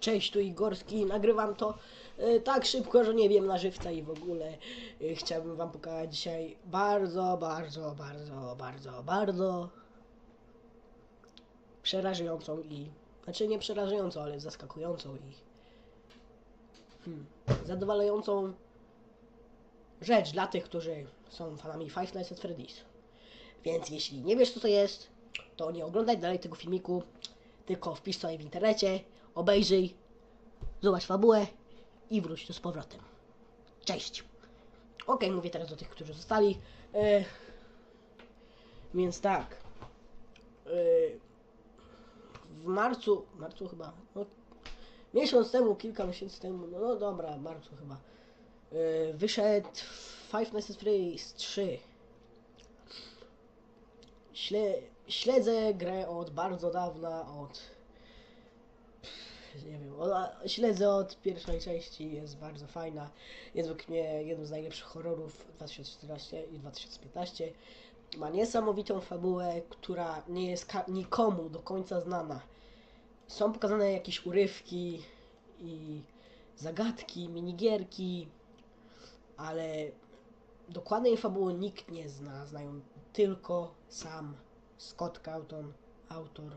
Cześć, tu Igorski, nagrywam to e, tak szybko, że nie wiem na żywca i w ogóle e, chciałbym wam pokazać dzisiaj bardzo, bardzo, bardzo, bardzo, bardzo przerażającą i, znaczy nie przerażającą, ale zaskakującą i hmm, zadowalającą rzecz dla tych, którzy są fanami Five Nights at Freddy's. Więc jeśli nie wiesz co to jest, to nie oglądaj dalej tego filmiku, tylko wpisz sobie w internecie, obejrzyj, zobacz fabułę i wróć tu z powrotem. Cześć! Ok, mówię teraz do tych, którzy zostali. E, więc tak. E, w marcu, marcu chyba, no, miesiąc temu, kilka miesięcy temu, no, no dobra, marcu chyba, e, wyszedł Five Nights at Freddy's 3. Śle, śledzę grę od bardzo dawna, od. Nie wiem, od, śledzę od pierwszej części, jest bardzo fajna. Jest według mnie jednym z najlepszych horrorów 2014 i 2015. Ma niesamowitą fabułę, która nie jest nikomu do końca znana. Są pokazane jakieś urywki i zagadki, minigierki, ale dokładnej fabuły nikt nie zna, znają tylko sam Scott Cawthon, autor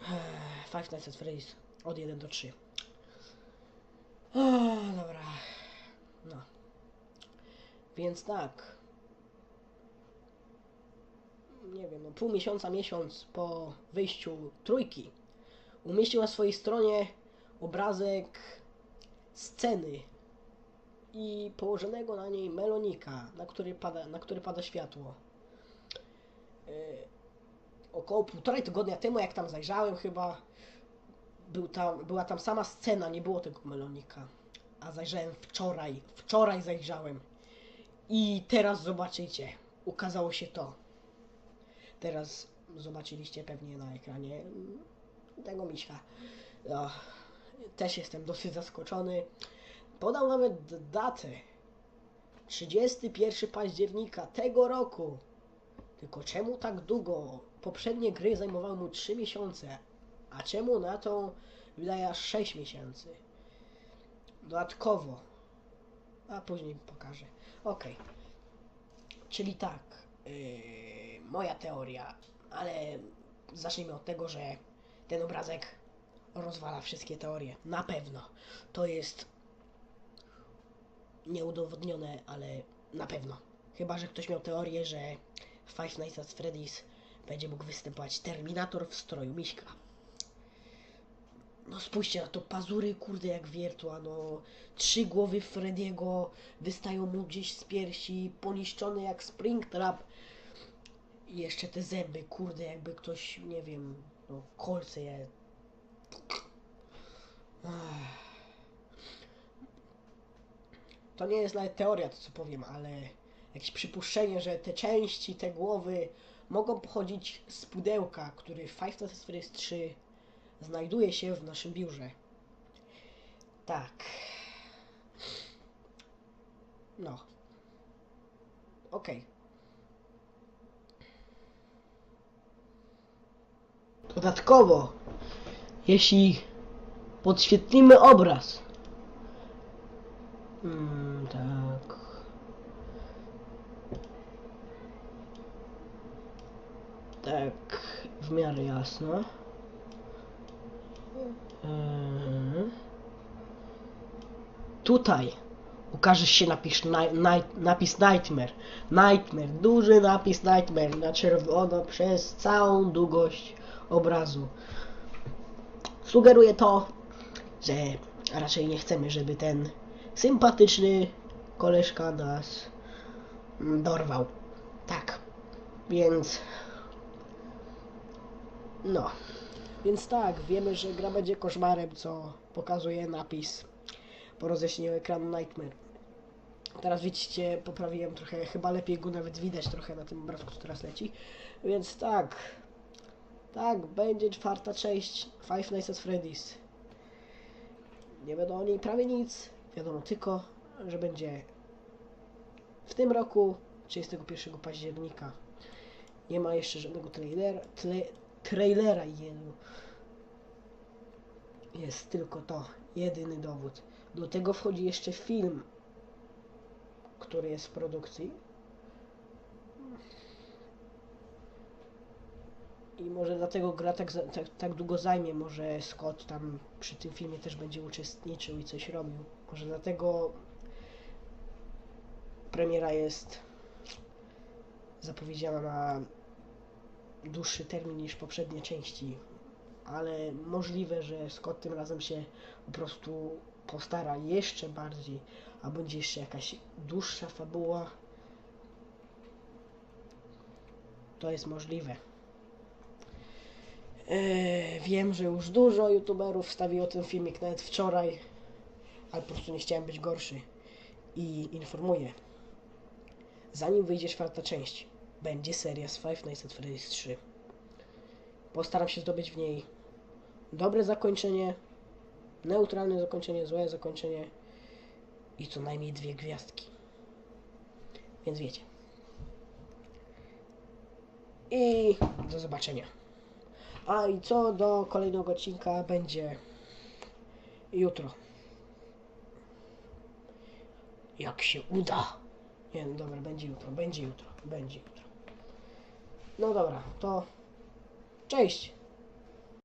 eh, Five Nights at Freddy's od 1 do 3. O, dobra. No. Więc tak. Nie wiem, no pół miesiąca, miesiąc po wyjściu trójki umieścił na swojej stronie obrazek sceny i położonego na niej melonika, na który pada, na który pada światło. Yy, około półtorej tygodnia temu, jak tam zajrzałem, chyba był tam, była tam sama scena, nie było tego melonika. A zajrzałem wczoraj, wczoraj zajrzałem. I teraz zobaczycie, ukazało się to. Teraz zobaczyliście pewnie na ekranie mm, tego miśka. No, też jestem dosyć zaskoczony. Podał nawet datę. 31 października tego roku. Tylko czemu tak długo? Poprzednie gry zajmowały mu 3 miesiące, a czemu na tą wydaje aż 6 miesięcy? Dodatkowo. A później pokażę. Ok. Czyli tak. Yy, moja teoria, ale zacznijmy od tego, że ten obrazek rozwala wszystkie teorie. Na pewno. To jest nieudowodnione, ale na pewno. Chyba, że ktoś miał teorię, że Five Nights at Freddy's będzie mógł występować Terminator w stroju miśka. No spójrzcie na to, pazury kurde jak wiertła, no. Trzy głowy Frediego wystają mu gdzieś z piersi, poniszczone jak Springtrap. I jeszcze te zęby, kurde, jakby ktoś, nie wiem, no kolce je... To nie jest nawet teoria, to co powiem, ale jakieś przypuszczenie, że te części, te głowy mogą pochodzić z pudełka, który Five Nights at Freddy's 3 znajduje się w naszym biurze. Tak. No. Okej. Dodatkowo, jeśli podświetlimy obraz, Mm, tak. Tak, w miarę jasno. Mhm. Tutaj ukaże się napis, napis Nightmare. Nightmare, duży napis Nightmare na czerwono przez całą długość obrazu. Sugeruje to, że raczej nie chcemy, żeby ten sympatyczny koleżka nas dorwał. Tak. Więc. No. Więc tak, wiemy, że gra będzie koszmarem, co pokazuje napis po roześnieniu ekranu Nightmare. Teraz widzicie, poprawiłem trochę, chyba lepiej go nawet widać trochę na tym obrazku, co teraz leci. Więc tak. Tak, będzie czwarta część Five Nights at Freddy's. Nie wiadomo o niej prawie nic. Wiadomo tylko, że będzie w tym roku, 31 października. Nie ma jeszcze żadnego trailera, tle, trailera jenu. jest tylko to, jedyny dowód. Do tego wchodzi jeszcze film, który jest w produkcji. I może dlatego gra tak, tak, tak długo zajmie, może Scott tam przy tym filmie też będzie uczestniczył i coś robił. Może dlatego premiera jest zapowiedziana na dłuższy termin niż poprzednie części, ale możliwe, że Scott tym razem się po prostu postara jeszcze bardziej, a będzie jeszcze jakaś dłuższa fabuła. To jest możliwe. Eee, wiem, że już dużo youtuberów wstawiło ten filmik nawet wczoraj, ale po prostu nie chciałem być gorszy i informuję. Zanim wyjdzie czwarta część, będzie seria z Five Nights at Freddy's 3. Postaram się zdobyć w niej dobre zakończenie, neutralne zakończenie, złe zakończenie i co najmniej dwie gwiazdki. Więc wiecie. I do zobaczenia. A i co do kolejnego odcinka będzie jutro. Jak się uda. Nie, no dobra, będzie jutro, będzie jutro, będzie jutro. No dobra, to cześć.